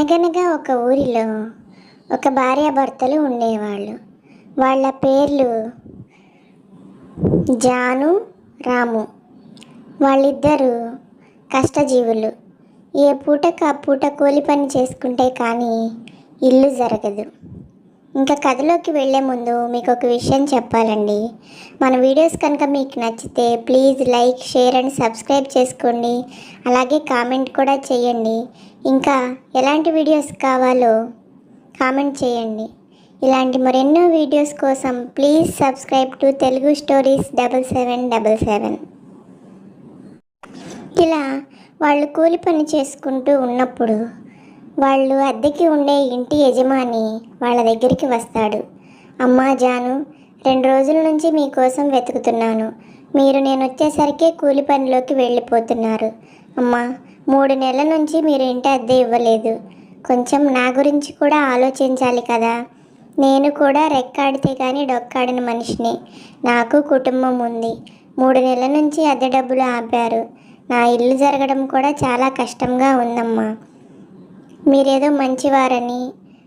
అనగనగా ఒక ఊరిలో ఒక భార్యాభర్తలు ఉండేవాళ్ళు. వాళ్ళ పేర్లు జాను రాము. వాళ్ళిద్దరూ కష్టజీవులు. ఏ పూటకు ఆ పూట కూలి పని చేసుకుంటే కానీ ఇల్లు జరగదు. ఇంకా కథలోకి వెళ్ళే ముందు మీకు ఒక విషయం చెప్పాలండి. మన వీడియోస్ కనుక మీకు నచ్చితే please like share and subscribe చేసుకోండి. అలాగే కామెంట్ కూడా చేయండి. ఇంకా ఎలాంటి వీడియోస్ కావాలో కామెంట్ చేయండి. ఇలాంటి మరెన్నో వీడియోస్ కోసం please subscribe to Telugu stories double seven double seven. ఇలా వాళ్ళు కూలి పని చేసుకుంటూ ఉన్నప్పుడు వాళ్ళు అద్దెకి ఉండే ఇంటి యజమాని వాళ్ళ దగ్గరికి వస్తాడు. అమ్మా జాను రెండు రోజుల నుంచి మీకోసం వెతుకుతున్నాను. మీరు నేను వచ్చేసరికి కూలి పనిలోకి వెళ్ళిపోతున్నారు. అమ్మా మూడు నెలల నుంచి మీరు ఇంటి అద్దె ఇవ్వలేదు. కొంచెం నా గురించి కూడా ఆలోచించాలి కదా. నేను కూడా రెక్కాడితే కానీ డొక్కాడిన మనిషిని. నాకు కుటుంబం ఉంది. మూడు నెలల నుంచి అద్దె డబ్బులు ఆపారు. నా ఇల్లు జరగడం కూడా చాలా కష్టంగా ఉందమ్మా. మీరేదో మంచివారని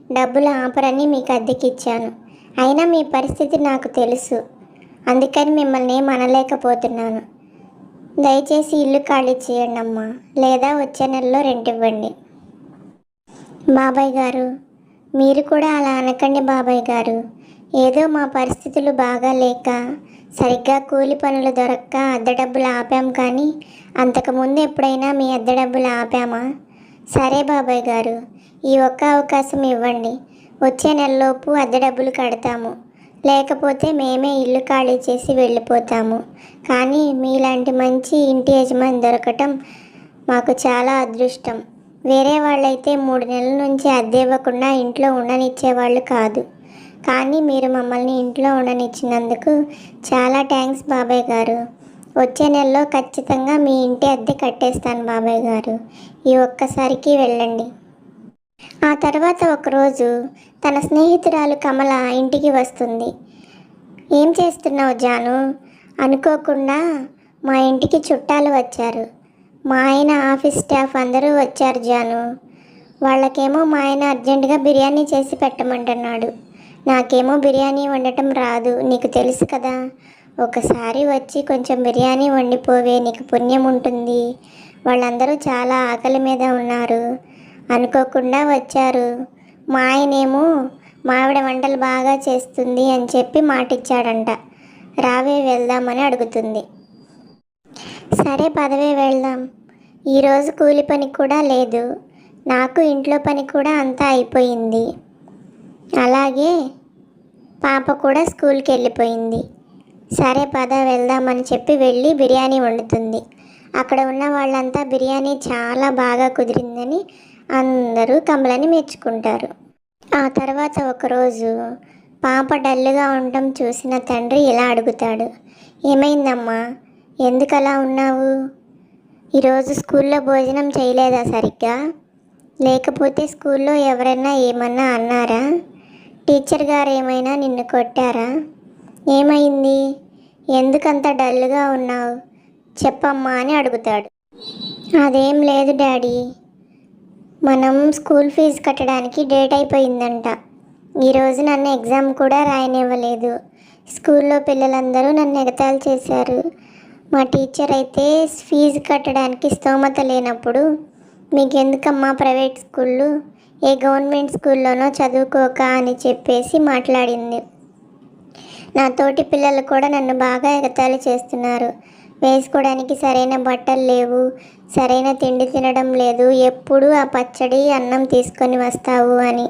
డబ్బులు ఆపరని మీకు అద్దెకిచ్చాను. అయినా మీ పరిస్థితి నాకు తెలుసు. అందుకని మిమ్మల్ని మనలేకపోతున్నాను అనలేకపోతున్నాను దయచేసి ఇల్లు ఖాళీ చేయండి అమ్మా లేదా వచ్చే నెలలో రెంట్ ఇవ్వండి. బాబాయ్ గారు మీరు కూడా అలా అనకండి బాబాయ్ గారు. ఏదో మా పరిస్థితులు బాగా లేక సరిగ్గా కూలి పనులు దొరక్క అద్దె డబ్బులు ఆపాం కానీ అంతకుముందు ఎప్పుడైనా మీ అద్దె డబ్బులు ఆపామా? సరే బాబాయ్ గారు ఈ ఒక్క అవకాశం ఇవ్వండి. వచ్చే నెలలోపు అద్దె డబ్బులు కడతాము. లేకపోతే మేమే ఇల్లు ఖాళీ చేసి వెళ్ళిపోతాము. కానీ మీలాంటి మంచి ఇంటి యజమాని దొరకటం మాకు చాలా అదృష్టం. వేరే వాళ్ళైతే మూడు నెలల నుంచి అద్దె ఇవ్వకుండా ఇంట్లో ఉండనిచ్చేవాళ్ళు కాదు. కానీ మీరు మమ్మల్ని ఇంట్లో ఉండనిచ్చినందుకు చాలా థ్యాంక్స్ బాబాయ్ గారు. వచ్చే నెలలో ఖచ్చితంగా మీ ఇంటి అద్దె కట్టేస్తాను బాబాయ్ గారు. ఈ ఒక్కసారికి వెళ్ళండి. ఆ తర్వాత ఒకరోజు తన స్నేహితురాలు కమల ఇంటికి వస్తుంది. ఏం చేస్తున్నావు జాను? అనుకోకుండా మా ఇంటికి చుట్టాలు వచ్చారు. మా ఆయన ఆఫీస్ స్టాఫ్ అందరూ వచ్చారు జాను. వాళ్ళకేమో మా ఆయన అర్జెంటుగా బిర్యానీ చేసి పెట్టమంటున్నాడు. నాకేమో బిర్యానీ వండటం రాదు నీకు తెలుసు కదా. ఒకసారి వచ్చి కొంచెం బిర్యానీ వండిపోవే నీకు పుణ్యం ఉంటుంది. వాళ్ళందరూ చాలా ఆకలి మీద ఉన్నారు. అనుకోకుండా వచ్చారు. మా ఆయనేమో మావిడ వంటలు బాగా చేస్తుంది అని చెప్పి మాటిచ్చాడంట. రావే వెళ్దామని అడుగుతుంది. సరే పదవే వెళ్దాం. ఈరోజు కూలి పని కూడా లేదు. నాకు ఇంట్లో పని కూడా అంతా అయిపోయింది. అలాగే పాప కూడా స్కూల్కి వెళ్ళిపోయింది. సరే పద వెళ్దామని చెప్పి వెళ్ళి బిర్యానీ వండుతుంది. అక్కడ ఉన్న వాళ్ళంతా బిర్యానీ చాలా బాగా కుదిరిందని అందరూ కమలని మెచ్చుకుంటారు. ఆ తర్వాత ఒకరోజు పాప డల్లుగా ఉండటం చూసిన తండ్రి ఇలా అడుగుతాడు ఏమైందమ్మా? ఎందుకలా ఉన్నావు? ఈరోజు స్కూల్లో భోజనం చేయలేదా సరిగ్గా? లేకపోతే స్కూల్లో ఎవరైనా ఏమన్నా అన్నారా? టీచర్ గారు ఏమైనా నిన్ను కొట్టారా? ఏమైంది? ఎందుకంత డల్గా ఉన్నావు? చెప్పమ్మా అని అడుగుతాడు. అదేం లేదు డాడీ. మనం స్కూల్ ఫీజు కట్టడానికి డేట్ అయిపోయిందంట. ఈరోజు నన్ను ఎగ్జామ్ కూడా రాయనివ్వలేదు. స్కూల్లో పిల్లలందరూ నన్ను ఎగతాళి చేశారు. మా టీచర్ అయితే ఫీజు కట్టడానికి స్తోమత లేనప్పుడు మీకు ఎందుకమ్మా ప్రైవేట్ స్కూళ్ళు? ఏ గవర్నమెంట్ స్కూల్లోనో చదువుకోక అని చెప్పేసి మాట్లాడింది. నా తోటి పిల్లలు కూడా నన్ను బాగా ఎగతాళి చేస్తున్నారు. వేసుకోవడానికి సరైన బట్టలు లేవు సరైన తిండి తినడం లేదు ఎప్పుడు ఆ పచ్చడి అన్నం తీసుకొని వస్తావు అని.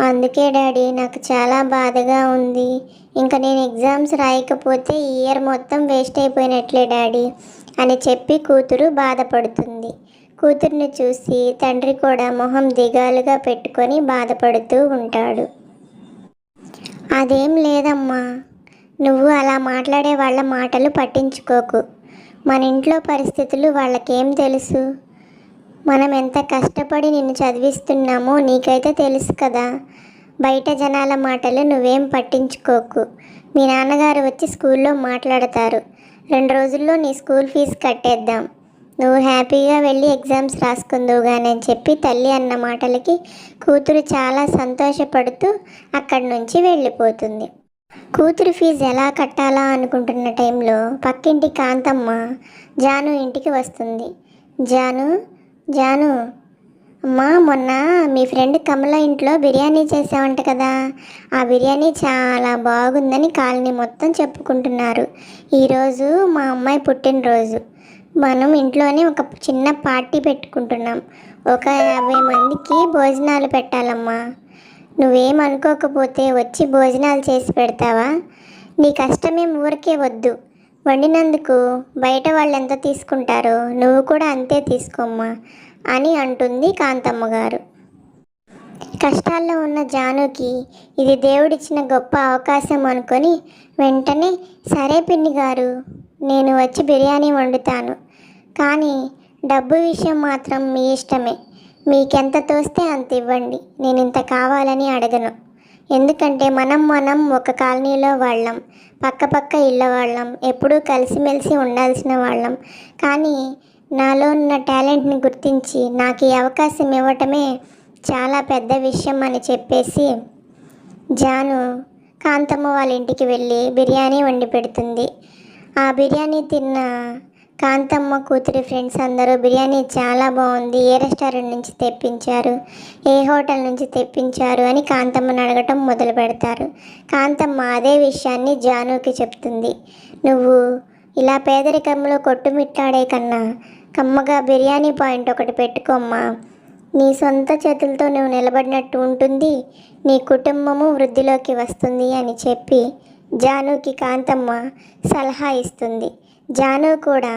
అందుకే డాడీ నాకు చాలా బాధగా ఉంది. ఇంకా నేను ఎగ్జామ్స్ రాయకపోతే ఈ ఇయర్ మొత్తం వేస్ట్ అయిపోయినట్లే డాడీ అని చెప్పి కూతురు బాధపడుతుంది. కూతుర్ని చూసి తండ్రి కూడా మొహం దిగాలుగా పెట్టుకొని బాధపడుతూ ఉంటాడు. అదేం లేదమ్మా నువ్వు అలా మాట్లాడే వాళ్ళ మాటలు పట్టించుకోకు. మన ఇంట్లో పరిస్థితులు వాళ్ళకేం తెలుసు? మనం ఎంత కష్టపడి నిన్ను చదివిస్తున్నామో నీకైతే తెలుసు కదా. బయట జనాల మాటలు నువ్వేం పట్టించుకోకు. మీ నాన్నగారు వచ్చి స్కూల్లో మాట్లాడతారు. రెండు రోజుల్లో నీ స్కూల్ ఫీజు కట్టేద్దాం. నువ్వు హ్యాపీగా వెళ్ళి ఎగ్జామ్స్ రాసుకుందువు కానీ అని చెప్పి తల్లి అన్న మాటలకి కూతురు చాలా సంతోషపడుతూ అక్కడి నుంచి వెళ్ళిపోతుంది. కూతురు ఫీజు ఎలా కట్టాలా అనుకుంటున్న టైంలో పక్కింటి కాంతమ్మ జాను ఇంటికి వస్తుంది. జాను జాను అమ్మా మొన్న మీ ఫ్రెండ్ కమల ఇంట్లో బిర్యానీ చేసావంట కదా. ఆ బిర్యానీ చాలా బాగుందని కాలనీ మొత్తం చెప్పుకుంటున్నారు. ఈరోజు మా అమ్మాయి పుట్టినరోజు. మనం ఇంట్లోనే ఒక చిన్న పార్టీ పెట్టుకుంటున్నాం. ఒక యాభై మందికి భోజనాలు పెట్టాలమ్మా. నువ్వేం అనుకోకపోతే వచ్చి భోజనాలు చేసి పెడతావా? నీ కష్టమేం ఊరికే వద్దు. వండినందుకు బయట వాళ్ళు ఎంత తీసుకుంటారో నువ్వు కూడా అంతే తీసుకోమ్మా అని అంటుంది కాంతమ్మ గారు కష్టాల్లో ఉన్న జానుకి ఇది దేవుడిచ్చిన గొప్ప అవకాశం అనుకొని వెంటనే సరే పిన్ని గారు నేను వచ్చి బిర్యానీ వండుతాను. కానీ డబ్బు విషయం మాత్రం మీ ఇష్టమే. మీకెంత తోస్తే అంత ఇవ్వండి. నేను ఇంత కావాలని అడగను. ఎందుకంటే మనం మనం ఒక కాలనీలో వాళ్ళం. పక్క పక్క ఇళ్ళ వాళ్ళం. ఎప్పుడూ కలిసిమెలిసి ఉండాల్సిన వాళ్ళం. కానీ నాలో ఉన్న టాలెంట్ని గుర్తించి నాకు ఈ అవకాశం ఇవ్వటమే చాలా పెద్ద విషయం అని చెప్పేసి జాను కాంతమ్మ వాళ్ళ ఇంటికి వెళ్ళి బిర్యానీ వండి పెడుతుంది. ఆ బిర్యానీ తిన్న కాంతమ్మ కూతురి ఫ్రెండ్స్ అందరూ బిర్యానీ చాలా బాగుంది. ఏ రెస్టారెంట్ నుంచి తెప్పించారు? ఏ హోటల్ నుంచి తెప్పించారు? అని కాంతమ్మని అడగటం మొదలు పెడతారు. కాంతమ్మ అదే విషయాన్ని జానుకి చెప్తుంది. నువ్వు ఇలా పేదరికంలో కొట్టుమిట్టాడే కన్నా కమ్మగా బిర్యానీ పాయింట్ ఒకటి పెట్టుకోమ్మా. నీ సొంత చేతులతో నువ్వు నిలబడినట్టు ఉంటుంది. నీ కుటుంబము వృద్ధిలోకి వస్తుంది అని చెప్పి జానుకి కాంతమ్మ సలహా ఇస్తుంది. జాను కూడా.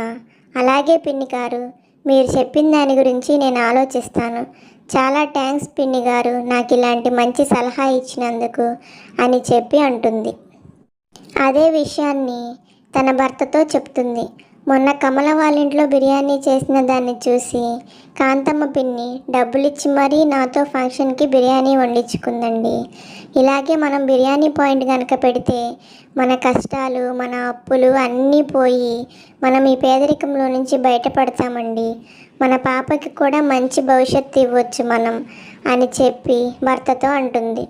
అలాగే పిన్ని గారు మీరు చెప్పిన దాని గురించి నేను ఆలోచిస్తాను. చాలా థ్యాంక్స్ పిన్ని గారు నాకు ఇలాంటి మంచి సలహా ఇచ్చినందుకు అని చెప్పి అంటుంది. అదే విషయాన్ని తన భర్తతో చెప్తుంది. మొన్న కమల వాళ్ళ ఇంట్లో బిర్యానీ చేసిన దాన్ని చూసి కాంతమ్మ పిన్ని డబ్బులిచ్చి మరీ నాతో ఫంక్షన్కి బిర్యానీ వండించుకుందండి. ఇలాగే మనం బిర్యానీ పాయింట్ కనుక పెడితే మన కష్టాలు మన అప్పులు అన్నీ పోయి మనం ఈ పేదరికంలో నుంచి బయటపడతామండి. మన పాపకి కూడా మంచి భవిష్యత్తు ఇవ్వచ్చు మనం అని చెప్పి భర్తతో అంటుంది.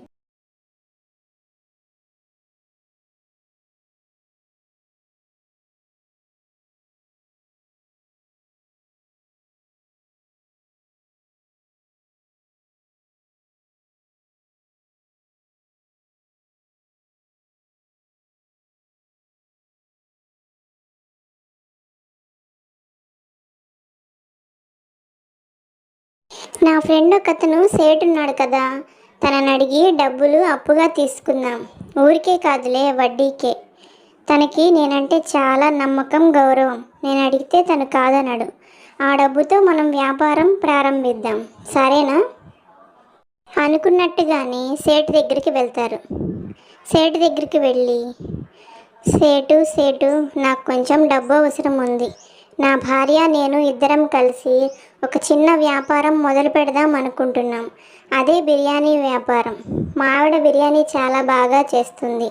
నా ఫ్రెండ్ ఒకతను సేటు ఉన్నాడు కదా తనని అడిగి డబ్బులు అప్పుగా తీసుకుందాం. ఊరికే కాదులే వడ్డీకే. తనకి నేనంటే చాలా నమ్మకం గౌరవం. నేను అడిగితే తను కాదనడు. ఆ డబ్బుతో మనం వ్యాపారం ప్రారంభిద్దాం. సరేనా? అనుకున్నట్టుగానే సేటు దగ్గరికి వెళ్తారు. సేటు దగ్గరికి వెళ్ళి సేటు సేటు నాకు కొంచెం డబ్బు అవసరం ఉంది. నా భార్య నేను ఇద్దరం కలిసి ఒక చిన్న వ్యాపారం మొదలు పెడదాం అనుకుంటున్నాం. అదే బిర్యానీ వ్యాపారం. మా ఆవిడ బిర్యానీ చాలా బాగా చేస్తుంది.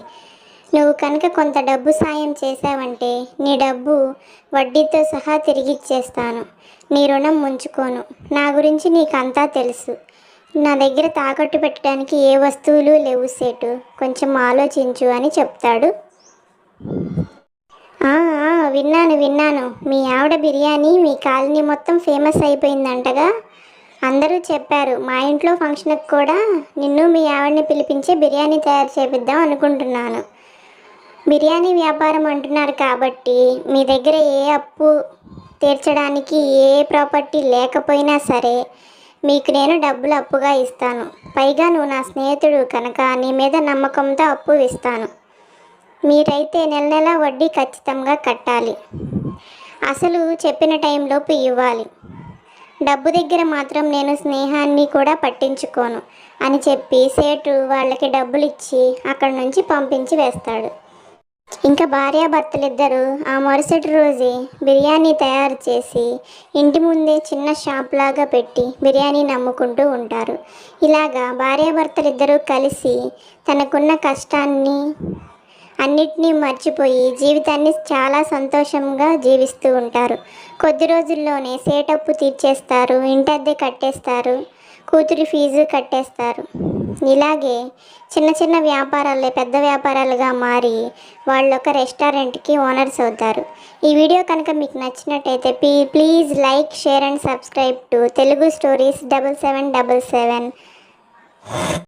నువ్వు కనుక కొంత డబ్బు సాయం చేసావంటే నీ డబ్బు వడ్డీతో సహా తిరిగి ఇచ్చేస్తాను నీ రుణం ముంచుకోను. నా గురించి నీకంతా తెలుసు. నా దగ్గర తాకట్టు పెట్టడానికి ఏ వస్తువులు లేవు సేటు. కొంచెం ఆలోచించు అని చెప్తాడు విన్నాను విన్నాను. మీ ఆవిడ బిర్యానీ మీ కాలనీ మొత్తం ఫేమస్ అయిపోయిందంటగా అందరూ చెప్పారు. మా ఇంట్లో ఫంక్షన్కి కూడా నిన్ను మీ ఆవిడని పిలిపించి బిర్యానీ తయారు చేపిద్దాం అనుకుంటున్నాను. బిర్యానీ వ్యాపారం అంటున్నారు కాబట్టి మీ దగ్గర ఏ అప్పు తీర్చడానికి ఏ ప్రాపర్టీ లేకపోయినా సరే మీకు నేను డబ్బులు అప్పుగా ఇస్తాను. పైగా నువ్వు నా స్నేహితుడు కనుక నీ మీద నమ్మకంతో అప్పు ఇస్తాను. మీరైతే నెల నెల వడ్డీ ఖచ్చితంగా కట్టాలి. అసలు చెప్పిన టైంలోపు ఇవ్వాలి. డబ్బు దగ్గర మాత్రం నేను స్నేహాన్ని కూడా పట్టించుకోను అని చెప్పి సేటు వాళ్ళకి డబ్బులు ఇచ్చి అక్కడి నుంచి పంపించి వేస్తాడు. ఇంకా భార్యాభర్తలిద్దరూ ఆ మరుసటి రోజే బిర్యానీ తయారు చేసి ఇంటి ముందే చిన్న షాప్ లాగా పెట్టి బిర్యానీ నమ్ముకుంటూ ఉంటారు. ఇలాగా భార్యాభర్తలిద్దరూ కలిసి తనకున్న కష్టాన్ని అన్నిటినీ మర్చిపోయి జీవితాన్ని చాలా సంతోషంగా జీవిస్తూ ఉంటారు. కొద్ది రోజుల్లోనే సేటప్పు తీర్చేస్తారు ఇంటద్దె కట్టేస్తారు కూతురి ఫీజు కట్టేస్తారు. ఇలాగే చిన్న చిన్న వ్యాపారాలే పెద్ద వ్యాపారాలుగా మారి వాళ్ళు ఒక రెస్టారెంట్కి ఓనర్స్ అవుతారు. ఈ వీడియో కనుక మీకు నచ్చినట్టయితే please please like share and subscribe to Telugu stories double seven double seven.